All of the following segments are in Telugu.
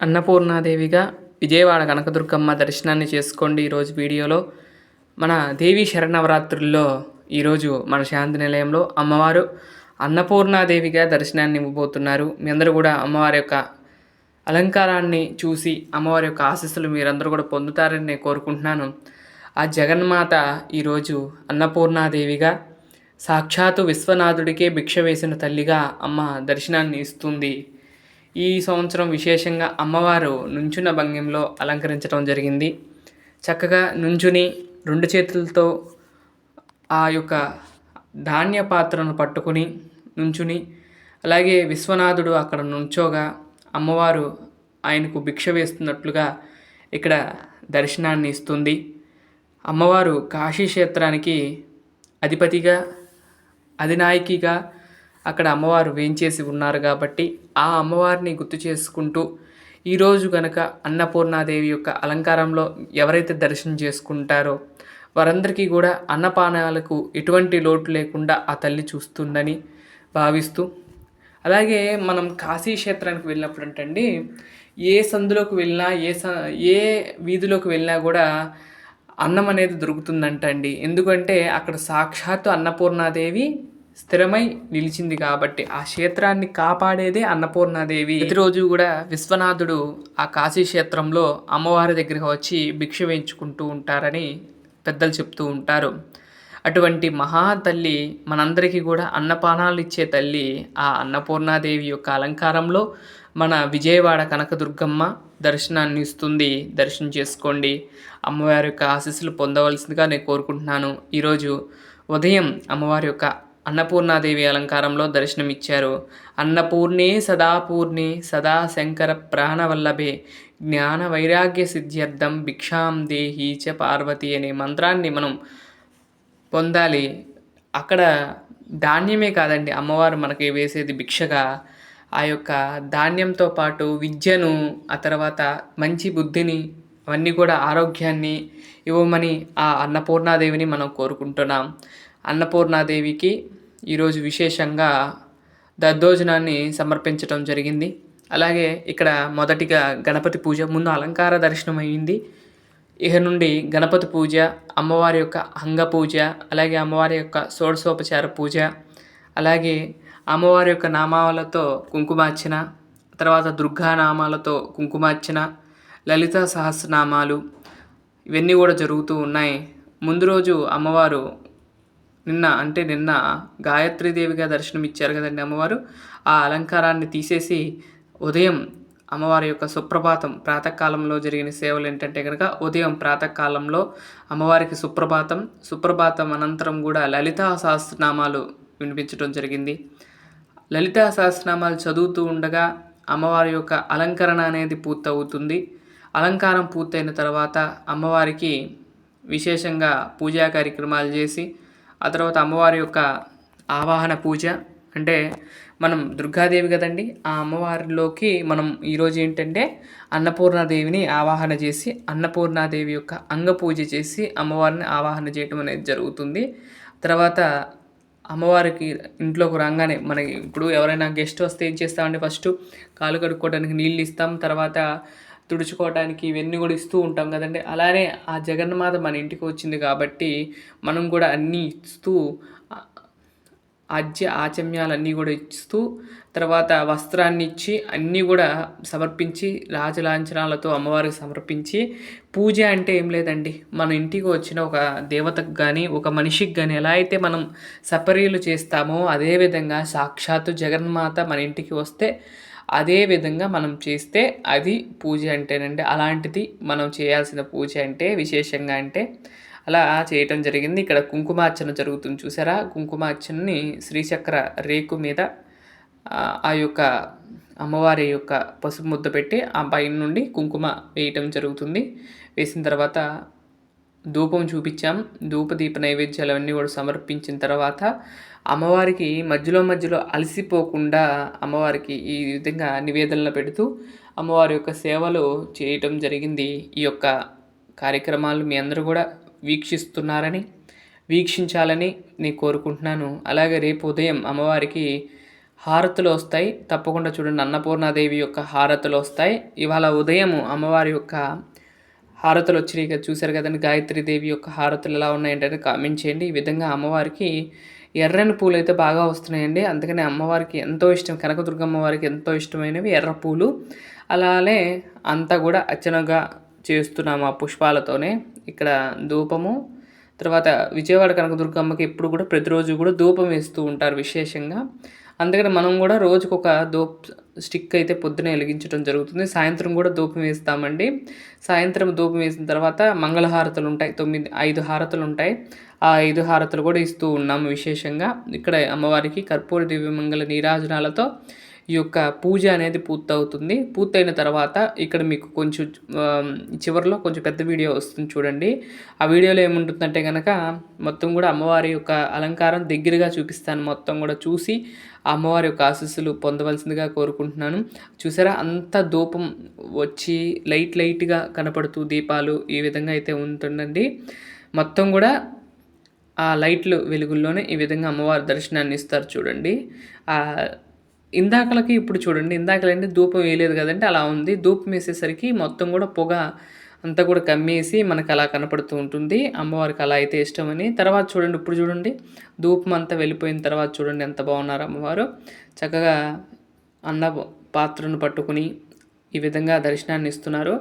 అన్నపూర్ణాదేవిగా విజయవాడ కనకదుర్గమ్మ దర్శనాన్ని చేసుకోండి ఈరోజు వీడియోలో. మన దేవి శరణవరాత్రుల్లో ఈరోజు మన శాంతి నిలయంలో అమ్మవారు అన్నపూర్ణాదేవిగా దర్శనాన్ని ఇవ్వబోతున్నారు. మీ అందరూ కూడా అమ్మవారి యొక్క అలంకారాన్ని చూసి అమ్మవారి యొక్క ఆశీస్సులు మీరందరూ కూడా పొందుతారని నేను కోరుకుంటున్నాను. ఆ జగన్మాత ఈరోజు అన్నపూర్ణాదేవిగా సాక్షాత్తు విశ్వనాథుడికే భిక్ష వేసిన తల్లిగా అమ్మ దర్శనాన్ని ఇస్తుంది. ఈ సంవత్సరం విశేషంగా అమ్మవారు నుంచున్న భంగిమలో అలంకరించడం జరిగింది. చక్కగా నుంచుని రెండు చేతులతో ఆ యొక్క ధాన్య పాత్రను పట్టుకుని నుంచుని అలాగే విశ్వనాథుడు అక్కడ నుంచోగా అమ్మవారు ఆయనకు భిక్ష వేస్తున్నట్లుగా ఇక్కడ దర్శనాన్ని ఇస్తుంది. అమ్మవారు కాశీ క్షేత్రానికి అధిపతిగా అధినాయకిగా అక్కడ అమ్మవారు వేంచేసి ఉన్నారు కాబట్టి ఆ అమ్మవారిని గుర్తు చేసుకుంటూ ఈరోజు గనక అన్నపూర్ణాదేవి యొక్క అలంకారంలో ఎవరైతే దర్శనం చేసుకుంటారో వారందరికీ కూడా అన్నపానాలకు ఎటువంటి లోటు లేకుండా ఆ తల్లి చూస్తుందని భావిస్తూ అలాగే మనం కాశీ క్షేత్రానికి వెళ్ళినప్పుడు అంటండి ఏ సందులోకి వెళ్ళినా ఏ స ఏ వీధిలోకి వెళ్ళినా కూడా అన్నం అనేది దొరుకుతుందంటండి. ఎందుకంటే అక్కడ సాక్షాత్తు అన్నపూర్ణాదేవి స్థిరమై నిలిచింది కాబట్టి ఆ క్షేత్రాన్ని కాపాడేదే అన్నపూర్ణాదేవి. ప్రతిరోజు కూడా విశ్వనాథుడు ఆ కాశీ క్షేత్రంలో అమ్మవారి దగ్గరికి వచ్చి భిక్ష వేయించుకుంటూ ఉంటారని పెద్దలు చెప్తూ ఉంటారు. అటువంటి మహా తల్లి మనందరికీ కూడా అన్నపానాలు ఇచ్చే తల్లి ఆ అన్నపూర్ణాదేవి యొక్క అలంకారంలో మన విజయవాడ కనకదుర్గమ్మ దర్శనాన్ని ఇస్తుంది. దర్శనం చేసుకోండి. అమ్మవారి యొక్క ఆశీస్సులు పొందవలసిందిగా నేను కోరుకుంటున్నాను. ఈరోజు ఉదయం అమ్మవారి యొక్క అన్నపూర్ణాదేవి అలంకారంలో దర్శనమిచ్చారు. అన్నపూర్ణే సదాపూర్ణే సదా శంకర ప్రాణవల్లభే జ్ఞాన వైరాగ్య సిద్ధ్యర్థం భిక్షాం దేహీ చ పార్వతి అనే మంత్రాన్ని మనం పొందాలి. అక్కడ ధాన్యమే కాదండి అమ్మవారు మనకి వేసేది భిక్షగా. ఆ యొక్క ధాన్యంతో పాటు విద్యను ఆ తర్వాత మంచి బుద్ధిని అవన్నీ కూడా ఆరోగ్యాన్ని ఇవ్వమని ఆ అన్నపూర్ణాదేవిని మనం కోరుకుంటున్నాం. అన్నపూర్ణాదేవికి ఈరోజు విశేషంగా దద్దోజనాన్ని సమర్పించడం జరిగింది. అలాగే ఇక్కడ మొదటిగా గణపతి పూజ ముందు అలంకార దర్శనం అయింది ఇక నుండి గణపతి పూజ అమ్మవారి యొక్క అంగ పూజ అలాగే అమ్మవారి యొక్క షోడశోపచార పూజ అలాగే అమ్మవారి యొక్క నామాలతో కుంకుమార్చన తర్వాత దుర్గా నామాలతో కుంకుమార్చన లలిత సహస్రనామాలు ఇవన్నీ కూడా జరుగుతూ ఉన్నాయి. ముందు రోజు అమ్మవారు నిన్న అంటే నిన్న గాయత్రీదేవిగా దర్శనం ఇచ్చారు కదండి అమ్మవారు. ఆ అలంకారాన్ని తీసేసి ఉదయం అమ్మవారి యొక్క సుప్రభాతం ప్రాతకాలంలో జరిగిన సేవలు ఏంటంటే కనుక ఉదయం ప్రాతకాలంలో అమ్మవారికి సుప్రభాతం సుప్రభాతం అనంతరం కూడా లలితా సహస్రనామాలు వినిపించడం జరిగింది. లలితా సహస్రనామాలు చదువుతూ ఉండగా అమ్మవారి యొక్క అలంకరణ అనేది పూర్తవుతుంది. అలంకారం పూర్తయిన తర్వాత అమ్మవారికి విశేషంగా పూజా కార్యక్రమాలు చేసి ఆ తర్వాత అమ్మవారి యొక్క ఆవాహన పూజ. అంటే మనం దుర్గాదేవి కదండి ఆ అమ్మవారిలోకి మనం ఈరోజు ఏంటంటే అన్నపూర్ణాదేవిని ఆవాహన చేసి అన్నపూర్ణాదేవి యొక్క అంగ పూజ చేసి అమ్మవారిని ఆవాహన చేయటం అనేది జరుగుతుంది. తర్వాత అమ్మవారికి ఇంట్లోకి రాగానే మనకి ఇప్పుడు ఎవరైనా గెస్ట్ వస్తే ఏం చేస్తామంటే ఫస్ట్ కాలు కడుక్కోవడానికి నీళ్ళు ఇస్తాం. తర్వాత తుడుచుకోవడానికి ఇవన్నీ కూడా ఇస్తూ ఉంటాం కదండి. అలానే ఆ జగన్మాత మన ఇంటికి వచ్చింది కాబట్టి మనం కూడా అన్నీ ఇస్తూ ఆజ్య ఆచమ్యాలన్నీ కూడా ఇస్తూ తర్వాత వస్త్రాన్ని ఇచ్చి అన్నీ కూడా సమర్పించి రాజలాంఛనాలతో అమ్మవారికి సమర్పించి పూజ అంటే ఏం లేదండి. మన ఇంటికి వచ్చిన ఒక దేవతకు కానీ ఒక మనిషికి కానీ ఎలా అయితే మనం సపరీలు చేస్తామో అదేవిధంగా సాక్షాత్తు జగన్మాత మన ఇంటికి వస్తే అదే విధంగా మనం చేస్తే అది పూజ అంటేనండి అలాంటిది మనం చేయాల్సిన పూజ అంటే విశేషంగా అంటే అలా చేయటం జరిగింది. ఇక్కడ కుంకుమార్చన జరుగుతుంది చూసారా? కుంకుమార్చనని శ్రీచక్ర రేకు మీద ఆ యొక్క అమ్మవారి యొక్క పసుపు ముద్ద పెట్టి ఆ పైన నుండి కుంకుమ వేయటం జరుగుతుంది. వేసిన తర్వాత ధూపం చూపించాం. ధూపదీప నైవేద్యాలు అవన్నీ కూడా సమర్పించిన తర్వాత అమ్మవారికి మధ్యలో మధ్యలో అలసిపోకుండా అమ్మవారికి ఈ విధంగా నివేదనలు పెడుతూ అమ్మవారి యొక్క సేవలు చేయటం జరిగింది. ఈ యొక్క కార్యక్రమాలు మీ అందరూ కూడా వీక్షిస్తున్నారని వీక్షించాలని నేను కోరుకుంటున్నాను. అలాగే రేపు ఉదయం అమ్మవారికి హారతులు వస్తాయి. తప్పకుండా చూడండి. అన్నపూర్ణాదేవి యొక్క హారతులు వస్తాయి. ఇవాళ ఉదయం అమ్మవారి యొక్క హారతులు వచ్చినాయి కదా చూశారు కదండి. గాయత్రి దేవి యొక్క హారతులు ఎలా ఉన్నాయంటే కామెంట్ చేయండి. ఈ విధంగా అమ్మవారికి ఎర్రని పూలు అయితే బాగా వస్తున్నాయండి. అందుకని అమ్మవారికి ఎంతో ఇష్టం కనకదుర్గమ్మ వారికి ఎంతో ఇష్టమైనవి ఎర్ర పూలు. అలానే అంతా కూడా అచ్చనగా చేస్తున్నాము ఆ పుష్పాలతోనే. ఇక్కడ ధూపము తర్వాత విజయవాడ కనకదుర్గమ్మకి ఎప్పుడు కూడా ప్రతిరోజు కూడా ధూపం వేస్తూ ఉంటారు విశేషంగా. అందుకని మనం కూడా రోజుకు ఒక ధూప్ స్టిక్ అయితే పొద్దునే వెలిగించడం జరుగుతుంది. సాయంత్రం కూడా ధూపం వేస్తామండి. సాయంత్రం ధూపం వేసిన తర్వాత మంగళహారతులు ఉంటాయి. తొమ్మిది ఐదు హారతులు ఉంటాయి. ఆ ఐదు హారతులు కూడా ఇస్తూ ఉన్నాము విశేషంగా. ఇక్కడ అమ్మవారికి కర్పూర దివ్య మంగళ నీరాజనాలతో ఈ యొక్క పూజ అనేది పూర్తవుతుంది. పూర్తయిన తర్వాత ఇక్కడ మీకు కొంచెం చివరిలో కొంచెం పెద్ద వీడియో వస్తుంది చూడండి. ఆ వీడియోలో ఏముంటుందంటే కనుక మొత్తం కూడా అమ్మవారి యొక్క అలంకారం దగ్గరగా చూపిస్తాను. మొత్తం కూడా చూసి ఆ అమ్మవారి యొక్క ఆశీస్సులు పొందవలసిందిగా కోరుకుంటున్నాను. చూసారా? అంత ధూపం వచ్చి లైట్ లైట్గా కనపడుతూ దీపాలు ఈ విధంగా అయితే ఉంటుందండి. మొత్తం కూడా ఆ లైట్లు వెలుగుల్లోనే ఈ విధంగా అమ్మవారి దర్శనాన్ని ఇస్తారు చూడండి. ఇందాకలకి ఇప్పుడు చూడండి ఇందాకలంటే ధూపం వేయలేదు కదంటే అలా ఉంది. ధూపం వేసేసరికి మొత్తం కూడా పొగ అంతా కూడా కమ్మేసి మనకు అలా కనపడుతూ ఉంటుంది. అమ్మవారికి అలా అయితే ఇష్టమని. తర్వాత చూడండి ఇప్పుడు చూడండి ధూపం అంతా వెళ్ళిపోయిన తర్వాత చూడండి ఎంత బాగున్నారు అమ్మవారు. చక్కగా అన్న పాత్రను పట్టుకుని ఈ విధంగా దర్శనాన్ని ఇస్తున్నారు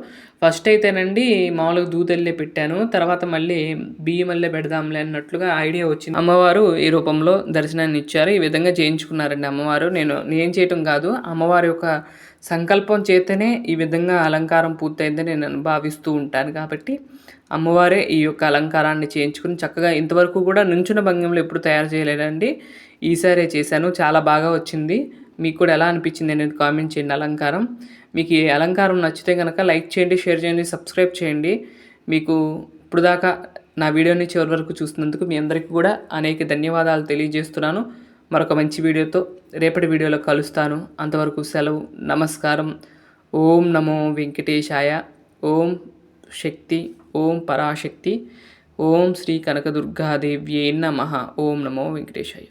ఫస్ట్ అయితేనండి మామూలుగా దూదల్లే పెట్టాను. తర్వాత మళ్ళీ బియ్యమల్లే పెడదాంలే అన్నట్లుగా ఐడియా వచ్చింది. అమ్మవారు ఈ రూపంలో దర్శనాన్ని ఇచ్చారు ఈ విధంగా చేయించుకున్నారండి అమ్మవారు. నేను నేను చేయటం కాదు. అమ్మవారి యొక్క సంకల్పం చేతనే ఈ విధంగా అలంకారం పూర్తయిందని నేను భావిస్తూ ఉంటాను కాబట్టి అమ్మవారే ఈ యొక్క అలంకారాన్ని చేయించుకుని చక్కగా ఇంతవరకు కూడా నుంచున భంగంలో ఎప్పుడు తయారు చేయలేదండి. ఈసారే చేశాను. చాలా బాగా వచ్చింది. మీకు కూడా ఎలా అనిపించింది అనేది కామెంట్ చేయండి. అలంకారం. మీకు ఈ అలంకారం నచ్చితే కనుక లైక్ చేయండి షేర్ చేయండి సబ్స్క్రైబ్ చేయండి. మీకు ఇప్పుడు దాకా నా వీడియోని చివరి వరకు చూసినందుకు మీ అందరికీ కూడా అనేక ధన్యవాదాలు తెలియజేస్తున్నాను. మరొక మంచి వీడియోతో రేపటి వీడియోలో కలుస్తాను. అంతవరకు సెలవు నమస్కారం. ఓం నమో వెంకటేశాయ. ఓం శక్తి. ఓం పరాశక్తి. ఓం శ్రీ కనకదుర్గాదేవ్యే నమ. ఓం నమో వెంకటేశాయ.